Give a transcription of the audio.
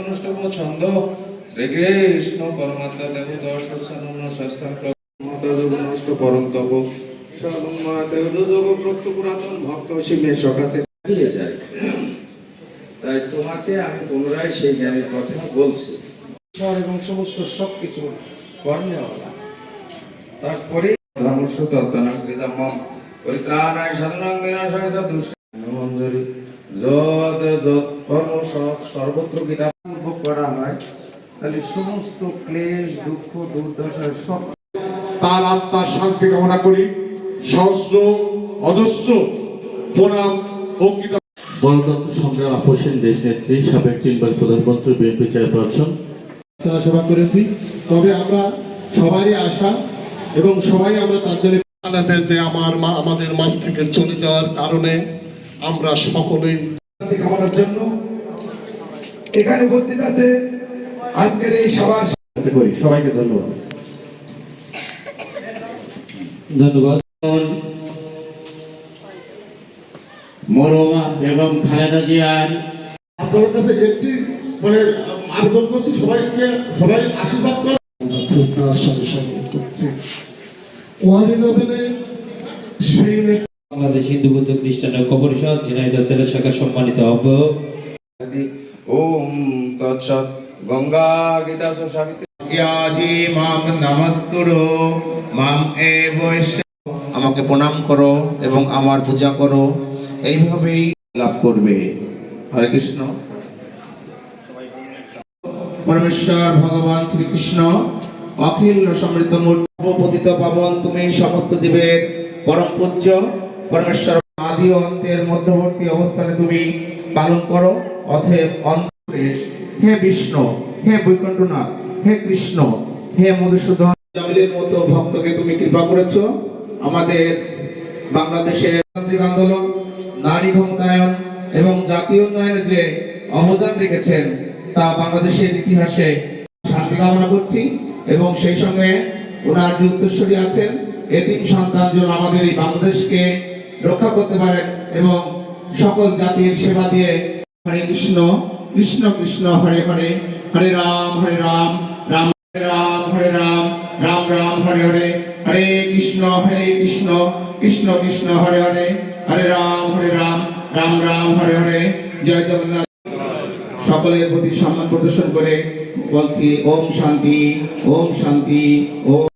অনুষ্ঠব ছন্দ। শ্রীকৃষ্ণ পরমাত্মা দেব দর্শন শাস্ত্রাং মাতা যোগ নষ্ট পরম তপ। সর্বমা দেব পুরাতন ভক্ত শিবের সকাশে। হারিয়ে যায়। তাই তোমাকে আমি পুনরায় সেই জ্ঞানের কথা বলছি। এবং সমস্ত সবকিছু কর্মেওয়ালা তারপরে ধর্মস্ব তত্ত্বনাং শ্রীধম্মম পরিত্রাণায় সাধনাং বিনাশায় চ দুষ্কর্মঞ্জরি যত যত কর্ম সর্বত্র গীতা করা হয় তাহলে সমস্ত ক্লেশ দুঃখ দুর্দশা সব তার আত্মার শান্তি কামনা করি। সহস্র অজস্র প্রণাম অঙ্কিত গণতন্ত্র সংগ্রাম আপোষেন দেশ নেত্রী সাবেক তিনবার প্রধানমন্ত্রী বিএনপি চেয়ারপারসন। সেবা করেছি। তবে আমরা সবারই আশা এবং সবাই আমরা তার জন্য আপনাদের যে আমার মা আমাদের মাঝ থেকে চলে যাওয়ার কারণে আমরা সকলেই শান্তি কামনার জন্য এখানে উপস্থিত আছে আজকের এই সভার করি সবাইকে ধন্যবাদ। ধন্যবাদ। মরমা বেগম খালেদা জিয়ার আপনার কাছে একটি মানে আবেদন করছি সবাইকে সবাই আশীর্বাদ শ্রদ্ধার করছি। সেই বাংলাদেশ হিন্দু বৌদ্ধ খ্রিস্টান ঐক্য পরিষদ ঝিনাইদহ জেলা শাখার সম্মানিত আহ্বায়ক ওম তৎসৎ। গঙ্গা গীতা সাবিত্রী। ইয়াজি মাম নমস্কুরো, মাম এ আমাকে প্রণাম করো এবং আমার পূজা করো। এইভাবেই লাভ করবে। হরে কৃষ্ণ। পরমেশ্বর ভগবান শ্রীকৃষ্ণ, অখিল সমৃদ্ধ মূর্তি পতিত পাবন, তুমি সমস্ত জীবের পরম পূজ্য। পরমেশ্বর আদি অন্তের মধ্যবর্তী অবস্থানে তুমি পালন করো। অথব অন্তরেশ, হে বিষ্ণু, হে বৈকুণ্ঠনাথ, হে কৃষ্ণ, হে মধুসূদন, জামিলের মতো ভক্তকে তুমি কৃপা করেছ। আমাদের বাংলাদেশের গণতান্ত্রিক আন্দোলন, নারী ক্ষমতায়ন এবং জাতীয় উন্নয়নে যে অবদান রেখেছেন, তা বাংলাদেশের ইতিহাসে শান্তি কামনা করছি এবং সেই সঙ্গে ওনার যে উত্তরসূরি আছেন, এতিম সন্তান যেন আমাদের এই বাংলাদেশকে রক্ষা করতে পারেন এবং সকল জাতির সেবা দিয়ে হরে কৃষ্ণ কৃষ্ণ কৃষ্ণ, হরে হরে হরে রাম হরে রাম রাম রাম, হরে রাম রাম রাম, হরে হরে হরে কৃষ্ণ হরে কৃষ্ণ কৃষ্ণ কৃষ্ণ, হরে হরে হরে রাম হরে রাম রাম রাম, হরে হরে, জয় জগন্নাথ। সকলের প্রতি সম্মান প্রদর্শন করে বলছি, ওম শান্তি ওম শান্তি, ওম